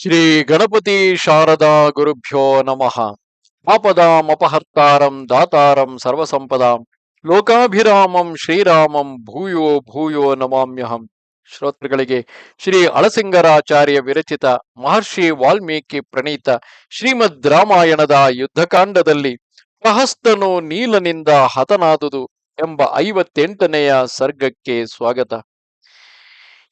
ಶ್ರೀ ಗಣಪತಿ ಶಾರದಾ ಗುರುಭ್ಯೋ ನಮಃ. ಆಪದಾಮಪಹರ್ತಾರಂ ದಾತಾರಂ ಸರ್ವಸಂಪದಾಂ. ಲೋಕಾಭಿರಾಮಂ ಶ್ರೀರಾಮಂ ಭೂಯೋ ಭೂಯೋ ನಮಾಮ್ಯಹಂ. ಶ್ರೋತೃಗಳಿಗೆ ಶ್ರೀ ಅಳಸಿಂಗರಾಚಾರ್ಯ ವಿರಚಿತ ಮಹರ್ಷಿ ವಾಲ್ಮೀಕಿ ಪ್ರಣೀತ ಶ್ರೀಮದ್ ರಾಮಾಯಣದ ಯುದ್ಧಕಾಂಡದಲ್ಲಿ ಪ್ರಹಸ್ತನು ನೀಲನಿಂದ ಹತನಾದುದು ಎಂಬ ಐವತ್ತೆಂಟನೆಯ ಸರ್ಗಕ್ಕೆ ಸ್ವಾಗತ.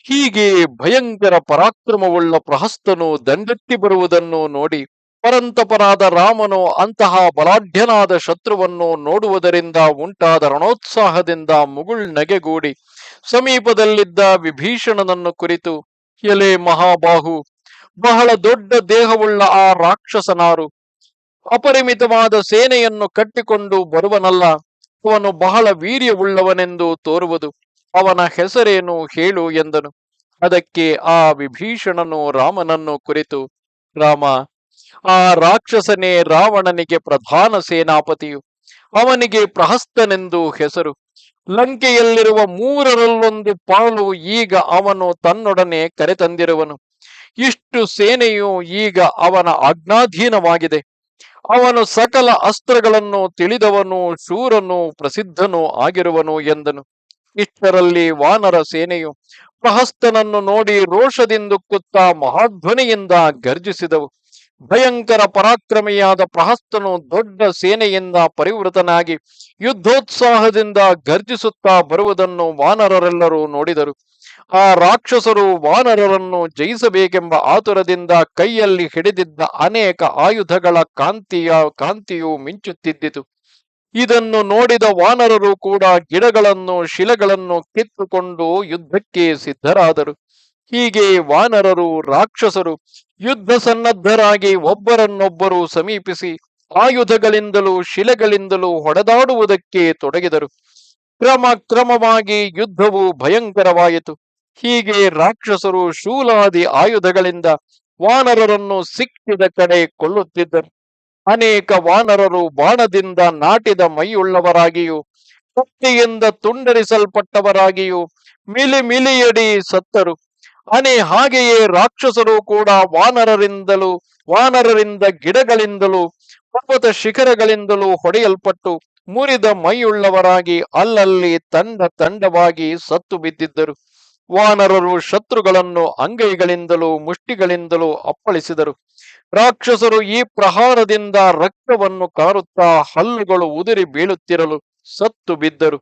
ಹೀಗೆ ಭಯಂಕರ ಪರಾಕ್ರಮವುಳ್ಳ ಪ್ರಹಸ್ತನು ದಂಡೆತ್ತಿ ಬರುವುದನ್ನು ನೋಡಿ ಪರಂತಪರಾದ ರಾಮನು ಅಂತಹ ಬಲಾಢ್ಯನಾದ ಶತ್ರುವನ್ನು ನೋಡುವುದರಿಂದ ಉಂಟಾದ ರಣೋತ್ಸಾಹದಿಂದ ಮುಗುಳ್ ನಗೆಗೂಡಿ ಸಮೀಪದಲ್ಲಿದ್ದ ವಿಭೀಷಣನನ್ನು ಕುರಿತು, ಎಲೆ ಮಹಾಬಾಹು, ಬಹಳ ದೊಡ್ಡ ದೇಹವುಳ್ಳ ಆ ರಾಕ್ಷಸನಾರು, ಅಪರಿಮಿತವಾದ ಸೇನೆಯನ್ನು ಕಟ್ಟಿಕೊಂಡು ಬರುವನಲ್ಲ, ಅವನು ಬಹಳ ವೀರ್ಯವುಳ್ಳವನೆಂದು ತೋರುವುದು. ಅವನ ಹೆಸರೇನು ಹೇಳು ಎಂದನು. ಅದಕ್ಕೆ ಆ ವಿಭೀಷಣನು ರಾಮನನ್ನು ಕುರಿತು, ರಾಮ, ಆ ರಾಕ್ಷಸನೇ ರಾವಣನಿಗೆ ಪ್ರಧಾನ ಸೇನಾಪತಿಯು, ಅವನಿಗೆ ಪ್ರಹಸ್ತನೆಂದು ಹೆಸರು. ಲಂಕೆಯಲ್ಲಿರುವ ಮೂರರಲ್ಲೊಂದು ಪಾಲು ಈಗ ಅವನು ತನ್ನೊಡನೆ ಕರೆತಂದಿರುವನು. ಇಷ್ಟು ಸೇನೆಯು ಈಗ ಅವನ ಆಜ್ಞಾಧೀನವಾಗಿದೆ. ಅವನು ಸಕಲ ಅಸ್ತ್ರಗಳನ್ನು ತಿಳಿದವನು, ಶೂರನು ಪ್ರಸಿದ್ಧನು ಆಗಿರುವನು ಎಂದನು. ಇಷ್ಟರಲ್ಲಿ ವಾನರ ಸೇನೆಯು ಪ್ರಹಸ್ತನನ್ನು ನೋಡಿ ರೋಷದಿಂದುಕ್ಕುತ್ತಾ ಮಹಾಧ್ವನಿಯಿಂದ ಗರ್ಜಿಸಿದವು. ಭಯಂಕರ ಪರಾಕ್ರಮಿಯಾದ ಪ್ರಹಸ್ತನು ದೊಡ್ಡ ಸೇನೆಯಿಂದ ಪರಿವೃತನಾಗಿ ಯುದ್ಧೋತ್ಸಾಹದಿಂದ ಗರ್ಜಿಸುತ್ತಾ ಬರುವುದನ್ನು ವಾನರರೆಲ್ಲರೂ ನೋಡಿದರು. ಆ ರಾಕ್ಷಸರು ವಾನರರನ್ನು ಜಯಿಸಬೇಕೆಂಬ ಆತುರದಿಂದ ಕೈಯಲ್ಲಿ ಹಿಡಿದಿದ್ದ ಅನೇಕ ಆಯುಧಗಳ ಕಾಂತಿಯ ಕಾಂತಿಯು ಮಿಂಚುತ್ತಿದ್ದಿತು. ಇದನ್ನು ನೋಡಿದ ವಾನರರು ಕೂಡ ಗಿಡಗಳನ್ನು, ಶಿಲೆಗಳನ್ನು ಕಿತ್ತುಕೊಂಡು ಯುದ್ಧಕ್ಕೆ ಸಿದ್ಧರಾದರು. ಹೀಗೆ ವಾನರರು, ರಾಕ್ಷಸರು ಯುದ್ಧ ಸನ್ನದ್ಧರಾಗಿ ಒಬ್ಬರನ್ನೊಬ್ಬರು ಸಮೀಪಿಸಿ ಆಯುಧಗಳಿಂದಲೂ ಶಿಲೆಗಳಿಂದಲೂ ಹೊಡೆದಾಡುವುದಕ್ಕೆ ತೊಡಗಿದರು. ಕ್ರಮ ಕ್ರಮವಾಗಿ ಯುದ್ಧವು ಭಯಂಕರವಾಯಿತು. ಹೀಗೆ ರಾಕ್ಷಸರು ಶೂಲಾದಿ ಆಯುಧಗಳಿಂದ ವಾನರರನ್ನು ಸಿಕ್ಕಿದ ಕಡೆ ಕೊಲ್ಲುತ್ತಿದ್ದರು. ಅನೇಕ ವಾನರರು ಬಾಣದಿಂದ ನಾಟಿದ ಮೈಯುಳ್ಳವರಾಗಿಯೂ ಕತ್ತಿಯಿಂದ ತುಂಡರಿಸಲ್ಪಟ್ಟವರಾಗಿಯೂ, ಮಿಲಿ ಮಿಲಿಯಡಿ ಸತ್ತರು. ಅನೆ ಹಾಗೆಯೇ ರಾಕ್ಷಸರು ಕೂಡ ವಾನರರಿಂದಲೂ, ವಾನರರಿಂದ ಗಿಡಗಳಿಂದಲೂ, ಪರ್ವತ ಶಿಖರಗಳಿಂದಲೂ ಹೊಡೆಯಲ್ಪಟ್ಟು ಮುರಿದ ಮೈಯುಳ್ಳವರಾಗಿ ಅಲ್ಲಲ್ಲಿ ತಂಡ ತಂಡವಾಗಿ ಸತ್ತು ಬಿದ್ದಿದ್ದರು. ವಾನರರು ಶತ್ರುಗಳನ್ನು ಅಂಗೈಗಳಿಂದಲೂ ಮುಷ್ಟಿಗಳಿಂದಲೂ ಅಪ್ಪಳಿಸಿದರು. ರಾಕ್ಷಸರು ಈ ಪ್ರಹಾರದಿಂದ ರಕ್ತವನ್ನು ಕಾರುತ್ತಾ ಹಲ್ಲುಗಳು ಉದುರಿ ಬೀಳುತ್ತಿರಲು ಸತ್ತು ಬಿದ್ದರು.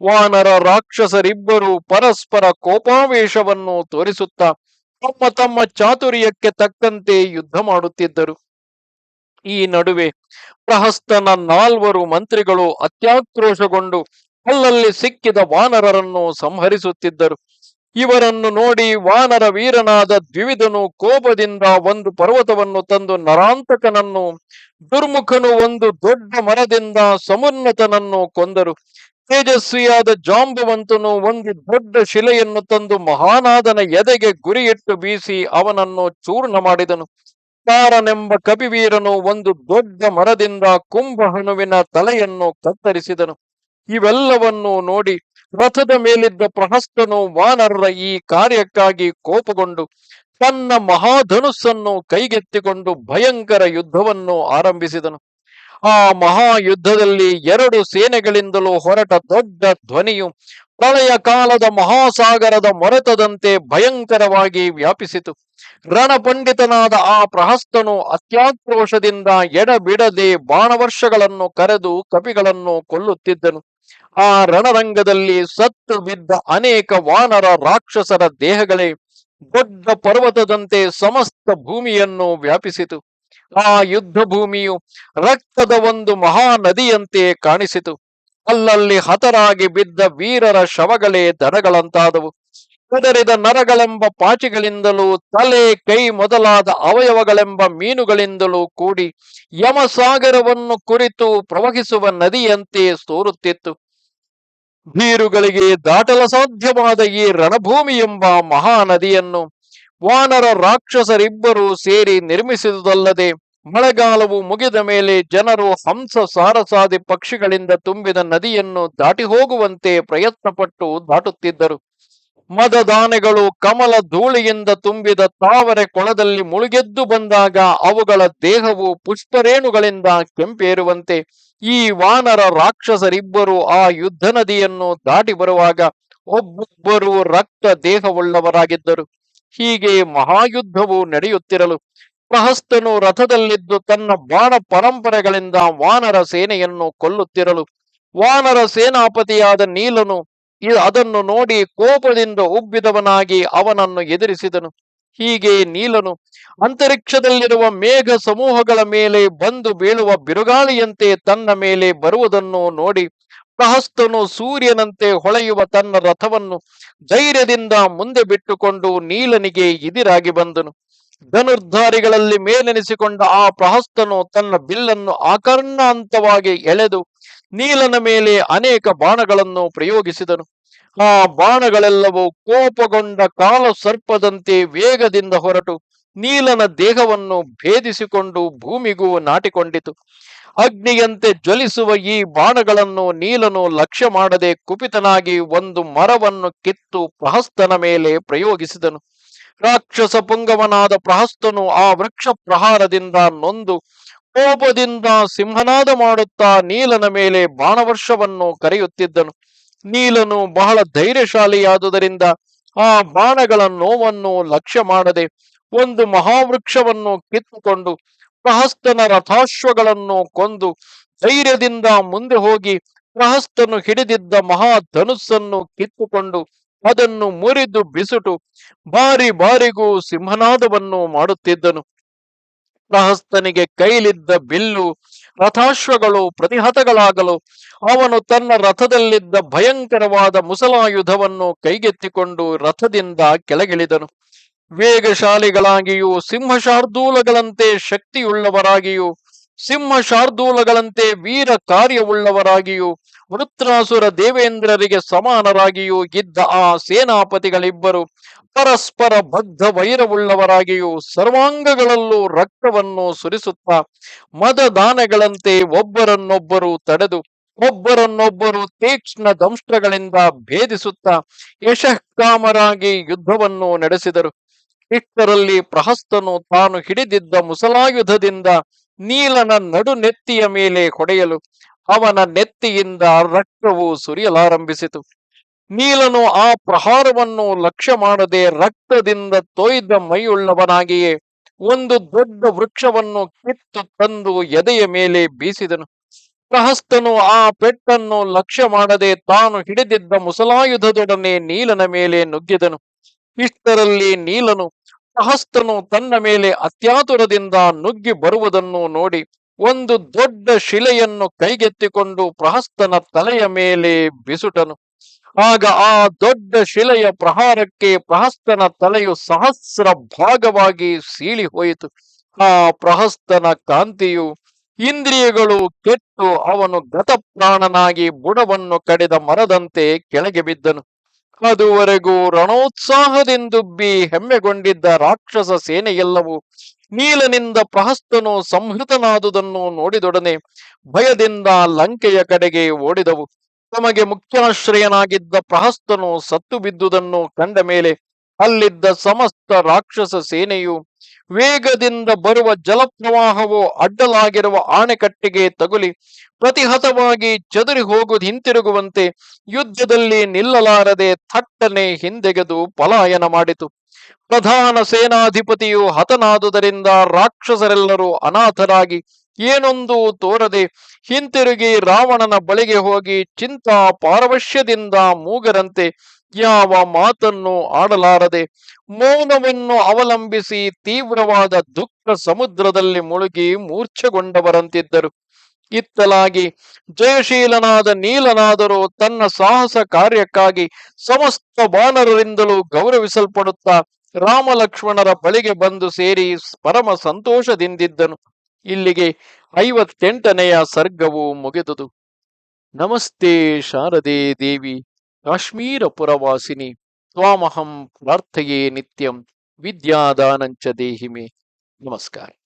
ವಾನರ ರಾಕ್ಷಸರಿಬ್ಬರು ಪರಸ್ಪರ ಕೋಪಾವೇಶವನ್ನು ತೋರಿಸುತ್ತಾ ತಮ್ಮ ತಮ್ಮ ಚಾತುರ್ಯಕ್ಕೆ ತಕ್ಕಂತೆ ಯುದ್ಧ ಮಾಡುತ್ತಿದ್ದರು. ಈ ನಡುವೆ ಪ್ರಹಸ್ತನ ನಾಲ್ವರು ಮಂತ್ರಿಗಳು ಅತ್ಯಾಕ್ರೋಶಗೊಂಡು ಅಲ್ಲಲ್ಲಿ ಸಿಕ್ಕಿದ ವಾನರರನ್ನು ಸಂಹರಿಸುತ್ತಿದ್ದರು. ಇವರನ್ನು ನೋಡಿ ವಾನರ ವೀರನಾದ ದ್ವಿವಿಧನು ಕೋಪದಿಂದ ಒಂದು ಪರ್ವತವನ್ನು ತಂದು ನರಾಂತಕನನ್ನು, ದುರ್ಮುಖನು ಒಂದು ದೊಡ್ಡ ಮರದಿಂದ ಸಮುನ್ನತನನ್ನು ಕೊಂದರು. ತೇಜಸ್ವಿಯಾದ ಜಾಂಬವಂತನು ಒಂದು ದೊಡ್ಡ ಶಿಲೆಯನ್ನು ತಂದು ಮಹಾನಾದನ ಎದೆಗೆ ಗುರಿಯಿಟ್ಟು ಬೀಸಿ ಅವನನ್ನು ಚೂರ್ಣ ಮಾಡಿದನು. ತಾರನೆಂಬ ಕಪಿವೀರನು ಒಂದು ದೊಡ್ಡ ಮರದಿಂದ ಕುಂಭಹಣುವಿನ ತಲೆಯನ್ನು ಕತ್ತರಿಸಿದನು. ಇವೆಲ್ಲವನ್ನು ನೋಡಿ ರಥದ ಮೇಲಿದ್ದ ಪ್ರಹಸ್ತನು ವಾನರರ ಈ ಕಾರ್ಯಕ್ಕಾಗಿ ಕೋಪಗೊಂಡು ತನ್ನ ಮಹಾಧನುಸ್ಸನ್ನು ಕೈಗೆತ್ತಿಕೊಂಡು ಭಯಂಕರ ಯುದ್ಧವನ್ನು ಆರಂಭಿಸಿದನು. ಆ ಮಹಾಯುದ್ಧದಲ್ಲಿ ಎರಡು ಸೇನೆಗಳಿಂದಲೂ ಹೊರಟ ದೊಡ್ಡ ಧ್ವನಿಯು ಪ್ರಳಯ ಕಾಲದ ಮಹಾಸಾಗರದ ಮೊರೆತದಂತೆ ಭಯಂಕರವಾಗಿ ವ್ಯಾಪಿಸಿತು. ರಣಪಂಡಿತನಾದ ಆ ಪ್ರಹಸ್ತನು ಅತ್ಯಾಕ್ರೋಶದಿಂದ ಎಡಬಿಡದೆ ಬಾಣವರ್ಷಗಳನ್ನು ಕರೆದು ಕಪಿಗಳನ್ನು ಕೊಲ್ಲುತ್ತಿದ್ದನು. ಆ ರಣರಂಗದಲ್ಲಿ ಸತ್ತು ಬಿದ್ದ ಅನೇಕ ವಾನರ ರಾಕ್ಷಸರ ದೇಹಗಳೇ ದೊಡ್ಡ ಪರ್ವತದಂತೆ ಸಮಸ್ತ ಭೂಮಿಯನ್ನು ವ್ಯಾಪಿಸಿತು. ಆ ಯುದ್ಧ ಭೂಮಿಯು ರಕ್ತದ ಒಂದು ಮಹಾ ನದಿಯಂತೆ ಕಾಣಿಸಿತು. ಅಲ್ಲಲ್ಲಿ ಹತರಾಗಿ ಬಿದ್ದ ವೀರರ ಶವಗಳೇ ದನಗಳಂತಾದವು. ಕದರಿದ ನರಗಳೆಂಬ ಪಾಚಿಗಳಿಂದಲೂ ತಲೆ ಕೈ ಮೊದಲಾದ ಅವಯವಗಳೆಂಬ ಮೀನುಗಳಿಂದಲೂ ಕೂಡಿ ಯಮಸಾಗರವನ್ನು ಕುರಿತು ಪ್ರವಹಿಸುವ ನದಿಯಂತೆ ಸೋರುತ್ತಿತ್ತು. ಬೀರುಗಳಿಗೆ ದಾಟಲ ಸಾಧ್ಯವಾದ ಈ ರಣಭೂಮಿ ಎಂಬ ಮಹಾನದಿಯನ್ನು ವಾನರ ರಾಕ್ಷಸರಿಬ್ಬರು ಸೇರಿ ನಿರ್ಮಿಸಿದುದಲ್ಲದೆ ಮಳೆಗಾಲವು ಮುಗಿದ ಮೇಲೆ ಜನರು ಹಂಸ ಸಾರಸಾದಿ ಪಕ್ಷಿಗಳಿಂದ ತುಂಬಿದ ನದಿಯನ್ನು ದಾಟಿ ಹೋಗುವಂತೆ ಪ್ರಯತ್ನಪಟ್ಟು ದಾಟುತ್ತಿದ್ದರು. ಮದದಾನೆಗಳು ಕಮಲ ಧೂಳಿಯಿಂದ ತುಂಬಿದ ತಾವರೆ ಕೊಳದಲ್ಲಿ ಮುಳುಗೆದ್ದು ಬಂದಾಗ ಅವುಗಳ ದೇಹವು ಪುಷ್ಪರೇಣುಗಳಿಂದ ಕೆಂಪೇರುವಂತೆ ಈ ವಾನರ ರಾಕ್ಷಸರಿಬ್ಬರು ಆ ಯುದ್ಧ ನದಿಯನ್ನು ದಾಟಿ ಬರುವಾಗ ಒಬ್ಬೊಬ್ಬರು ರಕ್ತ ದೇಹವುಳ್ಳವರಾಗಿದ್ದರು. ಹೀಗೆ ಮಹಾಯುದ್ಧವು ನಡೆಯುತ್ತಿರಲು ಪ್ರಹಸ್ತನು ರಥದಲ್ಲಿದ್ದು ತನ್ನ ಬಾಣ ಪರಂಪರೆಗಳಿಂದ ವಾನರ ಸೇನೆಯನ್ನು ಕೊಲ್ಲುತ್ತಿರಲು. ವಾನರ ಸೇನಾಪತಿಯಾದ ನೀಲನು ಅದನ್ನು ನೋಡಿ ಕೋಪದಿಂದ ಉಬ್ಬಿದವನಾಗಿ ಅವನನ್ನು ಎದುರಿಸಿದನು. ಹೀಗೆ ನೀಲನು ಅಂತರಿಕ್ಷದಲ್ಲಿರುವ ಮೇಘ ಸಮೂಹಗಳ ಮೇಲೆ ಬಂದು ಬೀಳುವ ಬಿರುಗಾಳಿಯಂತೆ ತನ್ನ ಮೇಲೆ ಬರುವುದನ್ನು ನೋಡಿ ಪ್ರಹಸ್ತನು ಸೂರ್ಯನಂತೆ ಹೊಳೆಯುವ ತನ್ನ ರಥವನ್ನು ಧೈರ್ಯದಿಂದ ಮುಂದೆ ಬಿಟ್ಟುಕೊಂಡು ನೀಲನಿಗೆ ಎದಿರಾಗಿ ಬಂದನು. ಧನುರ್ಧಾರಿಗಳಲ್ಲಿ ಮೇಲೆನಿಸಿಕೊಂಡ ಆ ಪ್ರಹಸ್ತನು ತನ್ನ ಬಿಲ್ಲನ್ನು ಆಕರ್ಣಾಂತವಾಗಿ ಎಳೆದು ನೀಲನ ಮೇಲೆ ಅನೇಕ ಬಾಣಗಳನ್ನು ಪ್ರಯೋಗಿಸಿದನು. ಆ ಬಾಣಗಳೆಲ್ಲವೂ ಕೋಪಗೊಂಡ ಕಾಲ ಸರ್ಪದಂತೆ ವೇಗದಿಂದ ಹೊರಟು ನೀಲನ ದೇಹವನ್ನು ಭೇದಿಸಿಕೊಂಡು ಭೂಮಿಗೂ ನಾಟಿಕೊಂಡಿತು. ಅಗ್ನಿಯಂತೆ ಜ್ವಲಿಸುವ ಈ ಬಾಣಗಳನ್ನು ನೀಲನು ಲಕ್ಷ್ಯ ಮಾಡದೆ ಕುಪಿತನಾಗಿ ಒಂದು ಮರವನ್ನು ಕಿತ್ತು ಪ್ರಹಸ್ತನ ಮೇಲೆ ಪ್ರಯೋಗಿಸಿದನು. ರಾಕ್ಷಸ ಪುಂಗವನಾದ ಪ್ರಹಸ್ತನು ಆ ವೃಕ್ಷ ಪ್ರಹಾರದಿಂದ ನೊಂದು ಕೋಪದಿಂದ ಸಿಂಹನಾದ ಮಾಡುತ್ತಾ ನೀಲನ ಮೇಲೆ ಬಾಣವರ್ಷವನ್ನು ಕರೆಯುತ್ತಿದ್ದನು. ನೀಲನು ಬಹಳ ಧೈರ್ಯಶಾಲಿಯಾದುದರಿಂದ ಆ ಬಾಣಗಳ ನೋವನ್ನು ಲಕ್ಷ್ಯ ಮಾಡದೆ ಒಂದು ಮಹಾವೃಕ್ಷವನ್ನು ಕಿತ್ತುಕೊಂಡು ಪ್ರಹಸ್ತನ ರಥಾಶ್ವಗಳನ್ನು ಕೊಂದು ಧೈರ್ಯದಿಂದ ಮುಂದೆ ಹೋಗಿ ಪ್ರಹಸ್ತನು ಹಿಡಿದಿದ್ದ ಮಹಾಧನುಸ್ಸನ್ನು ಕಿತ್ತುಕೊಂಡು ಅದನ್ನು ಮುರಿದು ಬಿಸುಟು. ಬಾರಿ ಬಾರಿಗೂ ಸಿಂಹನಾದವನ್ನು ಮಾಡುತ್ತಿದ್ದನು. ಪ್ರಹಸ್ತನಿಗೆ ಕೈಲಿದ್ದ ಬಿಲ್ಲು, ರಥಾಶ್ವಗಳು, ಪ್ರತಿಹತಗಳಾಗಲು, ಅವನು ತನ್ನ ರಥದಲ್ಲಿದ್ದ ಭಯಂಕರವಾದ ಮುಸಲಾಯುಧವನ್ನು ಕೈಗೆತ್ತಿಕೊಂಡು ರಥದಿಂದ ಕೆಳಗಿಳಿದನು. ವೇಗಶಾಲಿಗಳಾಗಿಯೂ, ಸಿಂಹಶಾರ್ದೂಲಗಳಂತೆ ಶಕ್ತಿಯುಳ್ಳವರಾಗಿಯೂ ಸಿಂಹ ಶಾರ್ದೂಲಗಳಂತೆ ವೀರ ಕಾರ್ಯವುಳ್ಳವರಾಗಿಯೂ ವೃತ್ರಾಸುರ ದೇವೇಂದ್ರರಿಗೆ ಸಮಾನರಾಗಿಯೂ ಇದ್ದ ಆ ಸೇನಾಪತಿಗಳಿಬ್ಬರು ಪರಸ್ಪರ ಬದ್ಧ ವೈರವುಳ್ಳವರಾಗಿಯೂ ಸರ್ವಾಂಗಗಳಲ್ಲೂ ರಕ್ತವನ್ನು ಸುರಿಸುತ್ತಾ ಮದದಾನಗಳಂತೆ ಒಬ್ಬರನ್ನೊಬ್ಬರು ತಡೆದು ಒಬ್ಬರನ್ನೊಬ್ಬರು ತೀಕ್ಷ್ಣ ದಂಷ್ಟ್ರಗಳಿಂದ ಭೇದಿಸುತ್ತಾ ಯಶಃಕಾಮರಾಗಿ ಯುದ್ಧವನ್ನು ನಡೆಸಿದರು. ಇಷ್ಟರಲ್ಲಿ ಪ್ರಹಸ್ತನು ತಾನು ಹಿಡಿದಿದ್ದ ಮುಸಲಾಯುಧದಿಂದ ನೀಲನ ನಡುನೆತ್ತಿಯ ಮೇಲೆ ಹೊಡೆಯಲು ಅವನ ನೆತ್ತಿಯಿಂದ ರಕ್ತವು ಸುರಿಯಲಾರಂಭಿಸಿತು. ನೀಲನು ಆ ಪ್ರಹಾರವನ್ನು ಲಕ್ಷ್ಯ ಮಾಡದೆ ರಕ್ತದಿಂದ ತೊಯ್ದ ಮೈಯುಳ್ಳವನಾಗಿಯೇ ಒಂದು ದೊಡ್ಡ ವೃಕ್ಷವನ್ನು ಕಿತ್ತು ತಂದು ಎದೆಯ ಮೇಲೆ ಬೀಸಿದನು. ಪ್ರಹಸ್ತನು ಆ ಪೆಟ್ಟನ್ನು ಲಕ್ಷ್ಯ ಮಾಡದೆ ತಾನು ಹಿಡಿದಿದ್ದ ಮುಸಲಾಯುಧದೊಡನೆ ನೀಲನ ಮೇಲೆ ನುಗ್ಗಿದನು. ಇಷ್ಟರಲ್ಲಿ ನೀಲನು ಪ್ರಹಸ್ತನು ತನ್ನ ಮೇಲೆ ಅತ್ಯಾತುರದಿಂದ ನುಗ್ಗಿ ಬರುವುದನ್ನು ನೋಡಿ ಒಂದು ದೊಡ್ಡ ಶಿಲೆಯನ್ನು ಕೈಗೆತ್ತಿಕೊಂಡು ಪ್ರಹಸ್ತನ ತಲೆಯ ಮೇಲೆ ಬಿಸುಟನು. ಆಗ ಆ ದೊಡ್ಡ ಶಿಲೆಯ ಪ್ರಹಾರಕ್ಕೆ ಪ್ರಹಸ್ತನ ತಲೆಯು ಸಹಸ್ರ ಭಾಗವಾಗಿ ಸೀಳಿ ಹೋಯಿತು. ಆ ಪ್ರಹಸ್ತನ ಕಾಂತಿಯು ಇಂದ್ರಿಯಗಳು ಕೆಟ್ಟು ಅವನು ಗತಪ್ರಾಣನಾಗಿ ಬುಡವನ್ನು ಕಡಿದ ಮರದಂತೆ ಕೆಳಗೆ ಬಿದ್ದನು. ಅದುವರೆಗೂ ರಣೋತ್ಸಾಹದಿಂದುಬ್ಬಿ ಹೆಮ್ಮೆಗೊಂಡಿದ್ದ ರಾಕ್ಷಸ ಸೇನೆಯೆಲ್ಲವೂ ನೀಲನಿಂದ ಪ್ರಹಸ್ತನು ಸಂಹೃತನಾದುದನ್ನು ನೋಡಿದೊಡನೆ ಭಯದಿಂದ ಲಂಕೆಯ ಕಡೆಗೆ ಓಡಿದವು. ತಮಗೆ ಮುಖ್ಯಾಶ್ರಯನಾಗಿದ್ದ ಪ್ರಹಸ್ತನು ಸತ್ತು ಬಿದ್ದುದನ್ನು ಕಂಡ ಮೇಲೆ ಅಲ್ಲಿದ್ದ ಸಮಸ್ತ ರಾಕ್ಷಸ ಸೇನೆಯು ವೇಗದಿಂದ ಬರುವ ಜಲಪ್ರವಾಹವು ಅಡ್ಡಲಾಗಿರುವ ಆಣೆಕಟ್ಟಿಗೆ ತಗುಲಿ ಪ್ರತಿಹತವಾಗಿ ಚದುರಿ ಹೋಗುವುದು ಹಿಂತಿರುಗುವಂತೆ ಯುದ್ಧದಲ್ಲಿ ನಿಲ್ಲಲಾರದೆ ಥಟ್ಟನೆ ಹಿಂದೆಗೆದು ಪಲಾಯನ ಮಾಡಿತು. ಪ್ರಧಾನ ಸೇನಾಧಿಪತಿಯು ಹತನಾದುದರಿಂದ ರಾಕ್ಷಸರೆಲ್ಲರೂ ಅನಾಥರಾಗಿ ಏನೊಂದು ತೋರದೆ ಹಿಂತಿರುಗಿ ರಾವಣನ ಬಳಿಗೆ ಹೋಗಿ ಚಿಂತಾ ಪಾರವಶ್ಯದಿಂದ ಮೂಗರಂತೆ ಯಾವ ಮಾತನ್ನು ಆಡಲಾರದೆ ಮೌನವನ್ನು ಅವಲಂಬಿಸಿ ತೀವ್ರವಾದ ದುಃಖ ಸಮುದ್ರದಲ್ಲಿ ಮುಳುಗಿ ಮೂರ್ಛೆಗೊಂಡವರಂತಿದ್ದರು. ಇತ್ತಲಾಗಿ ಜಯಶೀಲನಾದ ನೀಲನಾದರೂ ತನ್ನ ಸಾಹಸ ಕಾರ್ಯಕ್ಕಾಗಿ ಸಮಸ್ತ ವಾನರರಿಂದಲೂ ಗೌರವಿಸಲ್ಪಡುತ್ತಾ ರಾಮ ಲಕ್ಷ್ಮಣರ ಬಳಿಗೆ ಬಂದು ಸೇರಿ ಪರಮ ಸಂತೋಷದಿಂದಿದ್ದನು. ಇಲ್ಲಿಗೆ ಐವತ್ತೆಂಟನೆಯ ಸರ್ಗವು ಮುಗಿದುದು. ನಮಸ್ತೆ ಶಾರದೆ ದೇವಿ ಕಾಶ್ಮೀರ ಪುರವಾಸಿನಿ ತ್ವಾಮಹಂ ಪ್ರಾರ್ಥೆಯೇ ನಿತ್ಯಂ, ವಿದ್ಯಾದಾನಂಚ ದೇಹಿಮೆ. ನಮಸ್ಕಾರ.